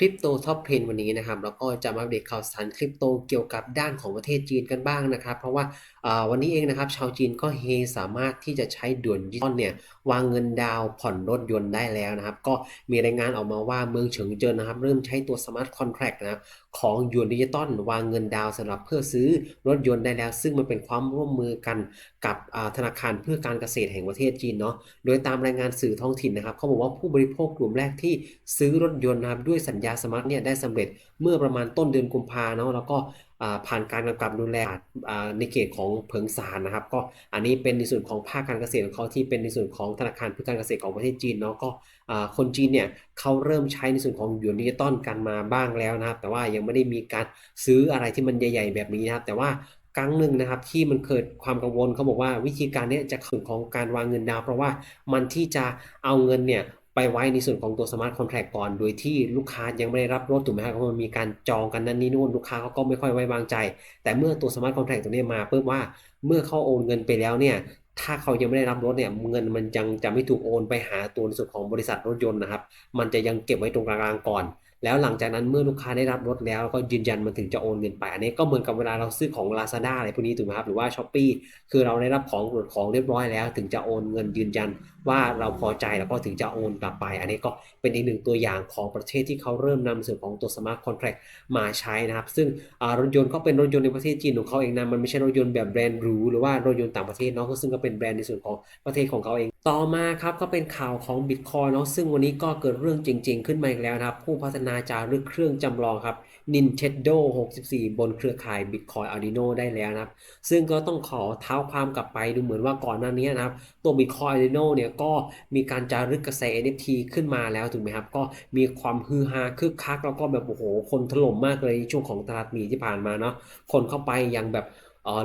คริปโตท็อปเทนวันนี้นะครับแล้วก็จะมาอัปเดตข่าวสารคริปโตเกี่ยวกับด้านของประเทศจีนกันบ้างนะครับ เพราะว่าวันนี้เองนะครับชาวจีนก็เฮสามารถที่จะใช้ด่วนดิจิตอลเนี่ยวางเงินดาวผ่อนรถยนต์ได้แล้วนะครับ ก็มีรายงานออกมาว่าเมืองเฉิงเจิ้นนะครับ เริ่มใช้ตัวสมาร์ทคอนแท็กนะครับของยวนดิจิตอลวางเงินดาวน์สำหรับเพื่อซื้อรถยนต์ได้แล้ว ซึ่งมันเป็นความร่วมมือกันกับธนาคารเพื่อการเกษตรแห่งประเทศจีนเนาะโดยตามรายงานสื่อท้องถิ่นนะครับเขาบอกว่าผู้บริโภคกลุ่มแรกที่ซื้อรถยนต์นะครับด้วยสัญญาสมาร์ทเนี่ยได้สำเร็จเมื่อประมาณต้นเดือนกุมภาเนาะแล้วก็ผ่านการกำกับดูแลในเขตของเผิงซานนะครับ ก็อันนี้เป็นในส่วนของภาคการเกษตรของเขาที่เป็นในส่วนของธนาคารเพื่อการเกษตรของประเทศจีนเนาะก็คนจีนเนี่ยเขาเริ่มใช้ในส่วนของหยวนดิจิตอลกันมาบ้างแล้วนะครับ แต่ว่ายังไม่ได้มีการซื้ออะไรที่มันใหญ่ ๆ แบบนี้นะครับ แต่ว่าครั้งหนึ่งนะครับที่มันเกิดความกังวลเขาบอกว่าวิธีการเนี้ยจะส่วนของการวางเงินดาวเพราะว่ามันที่จะเอาเงินเนี่ย ไปไว้ในส่วนของตัวสมาร์ทคอนแท็กก่อน โดยที่ลูกค้ายังไม่ได้รับรถถูกไหมครับเพราะมันมีการจองกันนั่นนี่นู่นลูกค้าเขาก็ไม่ค่อยไว้วางใจ แต่เมื่อตัวสมาร์ทคอนแท็กตัวนี้มาเพิ่มว่าเมื่อเขาโอนเงินไปแล้วเนี่ยถ้าเขายังไม่ได้รับรถเนี่ยเงินมันยังจะไม่ถูกโอนไปหาตัวในส่วนของบริษัทรถยนต์นะครับ มันจะยังเก็บไว้ตรงกลางก่อน แล้วหลังจากนั้นเมื่อลูกค้าได้รับรถแล้วก็ยืนยันมันถึงจะโอนเงินไป อันนี้ก็เหมือนกับเวลาเราซื้อของ Lazada อะไรพวกนี้ถูกไหมครับหรือว่า s h อ p e e คือเราได้รับของตรวจของเรียบร้อยแล้ว ถึงจะโอนเงินยืนยันว่าเราพอใจแล้วก็ถึงจะโอนกลับไป อันนี้ก็เป็นอีกหนึ่งตัวอย่างของประเทศที่เขาเริ่มนำส่วนของตัว Smart Contract มาใช้นะครับ ซึ่งรถยนต์ก็เป็นรถยนต์ในประเทศจีนของเขาเองนะมันไม่ใช่รถยนต์แบบแบรนด์หรูหรือว่ารถยนต์ต่างประเทศเนาะซึ่งก็เป็นแบรนด์ในส่วนของประเทศของเขาเอง ต่อมาครับก็เป็นข่าวของ Bitcoin เนาะซึ่งวันนี้ก็เกิดเรื่องจริง ๆ ขึ้นมาอีกแล้วนะครับผู้พัฒนานาจารึกเครื่องจำลองครับ Nintendo 64 บนเครือข่าย Bitcoin Arduino ได้แล้วนะครับ ซึ่งก็ต้องขอเท้าความกลับไปดูเหมือนว่าก่อนหน้านี้นะครับ ตัว Bitcoin Arduino เนี่ยก็มีการจารึกกระแส NFT ขึ้นมาแล้วถูกไหมครับ ก็มีความฮือฮาคึกคัก แล้วก็แบบโอ้โห คนถล่มมากเลยช่วงของตลาดมีที่ผ่านมาเนาะคนเข้าไปยังแบบ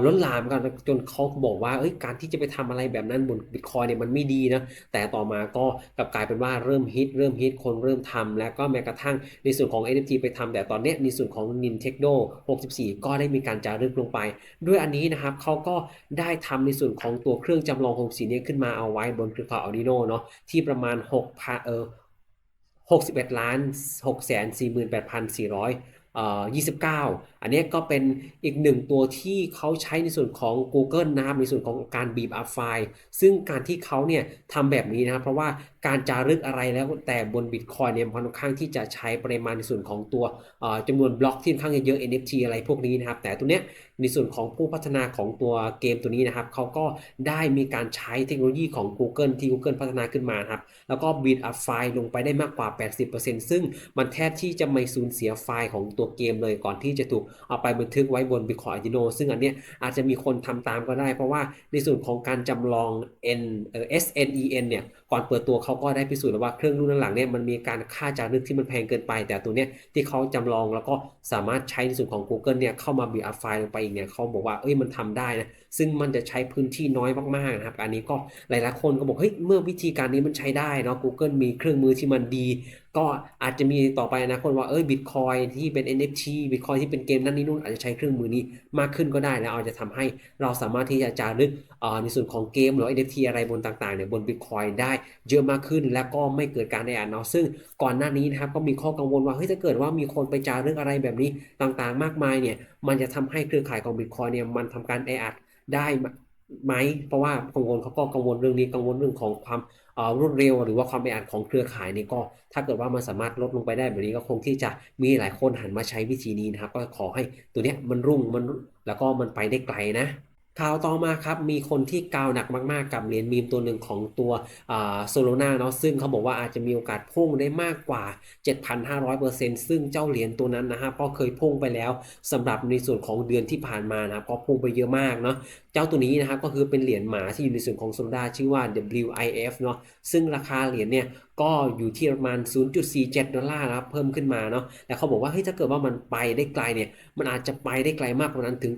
ล้นลามกันจนเขาบอกว่าเอ้ยการที่จะไปทำอะไรแบบนั้นบนบิตคอยเนี่ยมันไม่ดีนะแต่ต่อมาก็กลับกลายเป็นว่าเริ่มฮิตเริ่มฮิตคนเริ่มทำแล้วก็แม้กระทั่งในส่วนของ NFT ไปทำแต่ตอนนี้ในส่วนของ Nintendo 64 ก็ได้มีการจารึกลงไป ด้วยอันนี้นะครับเขาก็ได้ทำในส่วนของตัวเครื่องจำลอง64นี้ขึ้นมาเอาไว้บนเครือข่าย Arduino เนาะที่ประมาณ6พันเออ61ล้าน6 4 8 4 0 0 29 อันนี้ก็เป็นอีกหนึ่งตัวที่เขาใช้ในส่วนของ Google นะครับในส่วนของการบีบอัพไฟล์ ซึ่งการที่เขาเนี่ยทำแบบนี้นะครับเพราะว่าการจารึกอะไรแล้วแต่บน Bitcoin เนี่ยค่อนข้างที่จะใช้ปริมาณในส่วนของตัวจำนวนบล็อกที่ค่อนข้างเยอะ NFT อะไรพวกนี้นะครับ แต่ตัวเนี้ยในส่วนของผู้พัฒนาของตัวเกมตัวนี้นะครับเขาก็ได้มีการใช้เทคโนโลยีของ Google ที่ Google พัฒนาขึ้นมาครับแล้วก็บีบอัพไฟล์ลงไปได้มากกว่า 80%ซึ่งมันแทบที่จะไม่สูญเสียไฟล์ของตัวเกมเลยก่อนที่จะถูกเอาไปบันทึกไว้บน Bitcoin Arduino ซึ่งอันเนี้ยอาจจะมีคนทำตามก็ได้ เพราะว่าในส่วนของการจำลอง N เอ่อ SNEN เนี่ยก่อนเปิดตัวเขาก็ได้พิสูจน์แล้วว่าเครื่องรุ่นหลังเนี่ยมันมีการค่าจารึกที่มันแพงเกินไป แต่ตัวเนี้ยที่เขาจำลองแล้วก็สามารถใช้ในส่วนของ Google เนี่ยเข้ามาบีอัพไฟล์ลงไปอีกเนี่ยเขาบอกว่าเอ้ยมันทำได้นะซึ่งมันจะใช้พื้นที่น้อยมากๆนะครับอันนี้ก็หลายๆคนก็บอกเฮ้ยเมื่อวิธีการนี้มันใช้ได้เนาะ Google มีเครื่องมือที่มันดี ก็อาจจะมีต่อไปนะคนว่าเอ้ยบิตคอยที่เป็น NFT บิตคอยที่เป็นเกมนั่นนี่นู่นอาจจะใช้เครื่องมือนี้มากขึ้นก็ได้แล้วอาจจะทำให้เราสามารถที่จะจารึกในส่วนของเกมหรือ NFT อะไรบนต่างๆเนี่ยบนบิตคอยได้เยอะมากขึ้น และก็ไม่เกิดการแออัดเนาะซึ่งก่อนหน้านี้นะครับก็มีข้อกังวลว่าเฮ้ยถ้าเกิดว่ามีคนไปจารึกอะไรแบบนี้ต่างๆ มากมายเนี่ยมันจะทำให้เครือข่ายของบิตคอยเนี่ยมันทำการแออัดได้ ไหมเพราะว่ากังวลเขาก็กังวลเรื่องนี้กังวลเรื่องของความรวดเร็ว หรือว่าความแออัดของเครือข่ายนี่ก็ ถ้าเกิดว่ามันสามารถลดลงไปได้แบบนี้ก็คงที่จะมีหลายคนหันมาใช้วิธีนี้นะครับ ก็ขอให้ตัวเนี้ยมันรุ่งมันแล้วก็มันไปได้ไกลนะ ข่าวต่อมาครับ มีคนที่กาวหนักมากๆ กับเหรียญมีมตัวหนึ่งของตัวโซโลนาเนาะซึ่งเขาบอกว่าอาจจะมีโอกาสพุ่งได้มากกว่า 7,500%ซึ่งเจ้าเหรียญตัวนั้นนะฮะก็เคยพุ่งไปแล้วสำหรับในส่วนของเดือนที่ผ่านมานะก็พุ่งไปเยอะมากเนาะเจ้าตัวนี้นะครับก็คือเป็นเหรียญหมาที่อยู่ในส่วนของโซโลนาชื่อว่า WIF เนาะซึ่งราคาเหรียญเนี่ยก็อยู่ที่ประมาณ 0.47 ดอลลาร์นะครับเพิ่มขึ้นมาเนาะแต่เขาบอกว่าเฮ้ยถ้าเกิดว่ามันไปได้ไกลเนี่ย มันอาจจะไปได้ไกลมากกว่านั้นถึง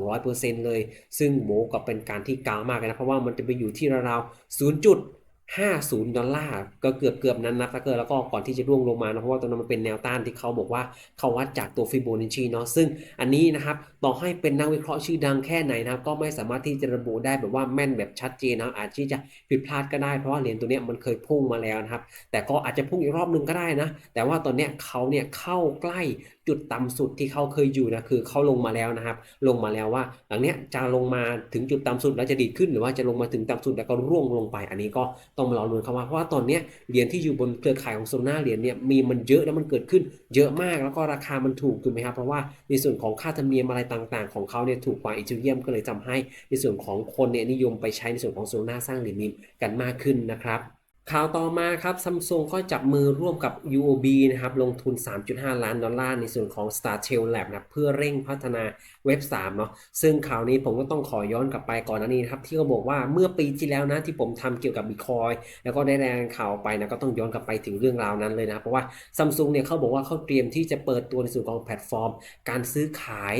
7,200%เลย ซึ่งโหก็เป็นการที่กลางมากเลยนะ เพราะว่ามันจะไปอยู่ที่ราวๆ0 50 ดอลลาร์ก็เกือบเกือบนั้นนะถ้าเกิดแล้วก็ก่อนที่จะร่วงลงมานะเพราะว่าตรงนั้นมันเป็นแนวต้านที่เขาบอกว่าเขาวัดจากตัวฟิโบนัชชีเนาะซึ่งอันนี้นะครับต่อให้เป็นนักวิเคราะห์ชื่อดังแค่ไหนนะครับก็ไม่สามารถที่จะระบุได้แบบว่าแม่นแบบชัดเจนนะอาจที่จะผิดพลาดก็ได้เพราะว่าเหรียญตัวเนี้ยมันเคยพุ่งมาแล้วนะครับแต่ก็อาจจะพุ่งอีกรอบนึงก็ได้นะแต่ว่าตอนเนี้ยเขาเนี่ยเข้าใกล้ จุดต่ำสุดที่เขาเคยอยู่นะคือเขาลงมาแล้วนะครับ ลงมาแล้วว่า หลังเนี้ยจะลงมาถึงจุดต่ำสุดแล้วจะดีขึ้นหรือว่าจะลงมาถึงต่ำสุดแล้วก็ร่วงลงไป อันนี้ก็ต้องมารอลุ้นครับว่าเพราะว่าตอนเนี้ยเหรียญที่อยู่บนเครือข่ายของโซน่าเหรียญเนี่ยมีมันเยอะแล้วมันเกิดขึ้นเยอะมากแล้วก็ราคามันถูกถูกไหมครับเพราะว่าในส่วนของค่าธรรมเนียมอะไรต่างๆ ของเขาเนี่ยถูกกว่าอีเทเรียมก็เลยทำให้ในส่วนของคนเนี่ยนิยมไปใช้ในส่วนของโซน่าสร้างเหรียญมีมกันมากขึ้นนะครับ ข่าวต่อมาครับซัมซุงก็จับมือร่วมกับ UOB นะครับลงทุน 3.5 ล้านดอลลาร์ในส่วนของ StarTel Lab นะเพื่อเร่งพัฒนาเว็บ 3 เนาะซึ่งข่าวนี้ผมก็ต้องขอย้อนกลับไปก่อนหน้านี้นะครับ ที่เขาบอกว่าเมื่อปีที่แล้วนะที่ผมทำเกี่ยวกับ Bitcoin แล้วก็ได้รายงานข่าวไปนะก็ต้องย้อนกลับไปถึงเรื่องราวนั้นเลยนะ เพราะว่าซัมซุงเนี่ยเขาบอกว่าเขาเตรียมที่จะเปิดตัวในส่วนของแพลตฟอร์ม การซื้อขาย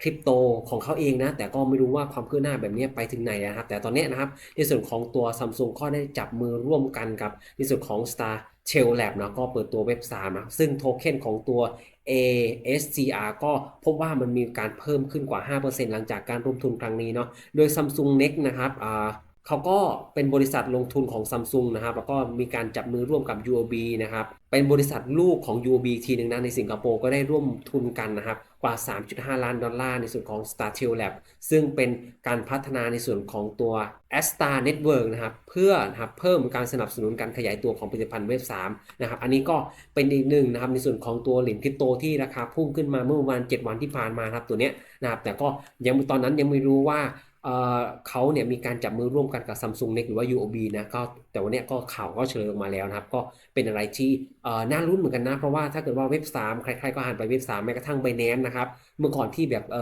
คริปโตของเขาเองนะ แต่ก็ไม่รู้ว่าความคืบหน้าแบบนี้ไปถึงไหนนะครับ แต่ตอนนี้นะครับในส่วนของตัว Samsung ก็ได้จับมือร่วมกันกับในส่วนของ Star Shell Lab นะก็เปิดตัวเว็บ3นะซึ่งโทเค็นของตัว ASCR ก็พบว่ามันมีการเพิ่มขึ้นกว่า 5%หลังจากการร่วมทุนครั้งนี้เนาะโดย Samsung Next นะครับอ่า เขาก็เป็นบริษัทลงทุนของ Samsung นะครับ แล้วก็มีการจับมือร่วมกับ UOB นะครับ เป็นบริษัทลูกของ UOB ทีหนึ่งนะในสิงคโปร์ก็ได้ร่วมทุนกันนะครับ กว่า 3.5 ล้านดอลลาร์ในส่วนของ StarTel Lab ซึ่งเป็นการพัฒนาในส่วนของตัว a s t a r Network นะครับ เพื่อนะครับเพิ่มการสนับสนุนการขยายตัวของผลิตภัณฑ์เว็บ3นะครับ อันนี้ก็เป็นอีกหนึ่งนะครับในส่วนของตัวเหรียญคริปโตที่ราคาพุ่งขึ้นมาเมื่อวัน 7 วันที่ผ่านมาครับตัวเนี้ยนะครับ แต่ก็ยังตอนนั้นยังไม่รู้ว่า เขาเนี่ยมีการจับมือร่วมกันกับ Samsung Next หรือว่า UOB นะก็แต่วันนี้ก็ข่าวก็เฉลยออกมาแล้วนะครับ ก็เป็นอะไรที่น่ารุ้นเหมือนกันนะ เพราะว่าถ้าเกิดว่าเว็บ 3 ใครๆก็หันไปเว็บ 3 แม้กระทั่งไบแนนนะครับ เมื่อก่อนที่แบบเ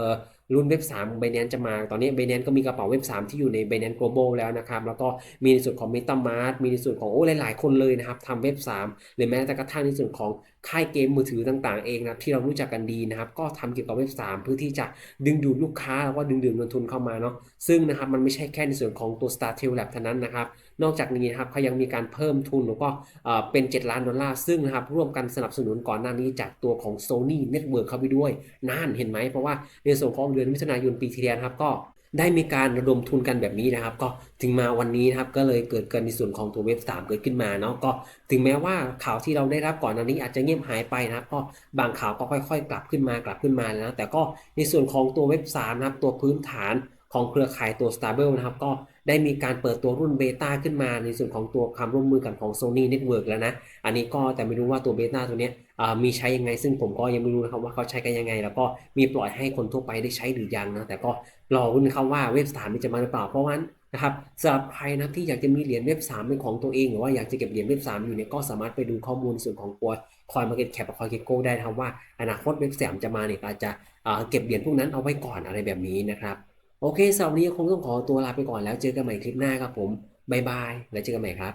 รุ่นเว็บ3 Binance จะมา ตอนนี้ Binance ก็มีกระเป๋าเว็บ 3 ที่อยู่ใน Binance Global แล้วนะครับ แล้วก็มีในส่วนของ MetaMask มีในส่วนของโอ้หลาย ๆ คนเลยนะครับทำเว็บ 3 หรือแม้แต่กระทั่งในส่วนของค่ายเกมมือถือต่าง ๆ เองนะที่เรารู้จักกันดีนะครับ ก็ทำเกี่ยวกับเว็บ 3 เพื่อที่จะดึงดูดลูกค้าแล้วก็ดึงดูดเงินทุนเข้ามาเนาะซึ่งนะครับมันไม่ใช่แค่ในส่วนของตัว StarTel Lab เท่านั้นนะครับ นอกจากนี้นะครับเขายังมีการเพิ่มทุนแล้วก็เอ่อเป็น 7 ล้านดอลลาร์ซึ่งนะครับร่วมกันสนับสนุนก่อนหน้านี้จากตัวของ Sony Network เข้าไปด้วยนั่นเห็นไหมเพราะว่าในส่วนของเดือนมิถุนายนปีที่แล้วครับก็ได้มีการระดมทุนกันแบบนี้นะครับ ก็ถึงมาวันนี้นะครับก็เลยเกิดเกินในส่วนของตัวเว็บ 3 เกิดขึ้นมาเนาะก็ถึงแม้ว่าข่าวที่เราได้รับก่อนหน้านี้อาจจะเงียบหายไปนะครับก็บางข่าวก็ค่อย ๆ กลับขึ้นมากลับขึ้นมานะแต่ก็ในส่วนของตัวเว็บ3นะครับตัวพื้นฐานของเครือข่ายตัว Stable นะครับก็ ได้มีการเปิดตัวรุ่นเบต้าขึ้นมาในส่วนของตัวความร่วมมือกันของ Sony Network แล้วนะ อันนี้ก็แต่ไม่รู้ว่าตัวเบต้าตัวนี้มีใช้ยังไง ซึ่งผมก็ยังไม่รู้นะครับว่าเขาใช้กันยังไง แล้วก็มีปล่อยให้คนทั่วไปได้ใช้หรือยังนะ แต่ก็รอรุ้นครับว่าเว็บ3มันจะมาหรือเปล่า เพราะว่านะครับสำหรับใครนะที่อยากจะมีเหรียญเว็บ3เป็นของตัวเอง หรือว่าอยากจะเก็บเหรียญเว็บ3อยู่เนี่ยก็สามารถไปดูข้อมูลส่วนของตัว Coin Market Cap กับ Coin Gecko ได้นะครับว่าอนาคตเว็บ3จะมาเนี่ยอาจจะเก็บเหรียญพวกนั้นเอาไว้ก่อนอะไรแบบนี้นะครับ โอเคสำหรับวันนี้คงต้องขอตัวลาไปก่อนแล้วเจอกันใหม่คลิปหน้าครับผมบายบาย แล้วเจอกันใหม่ครับ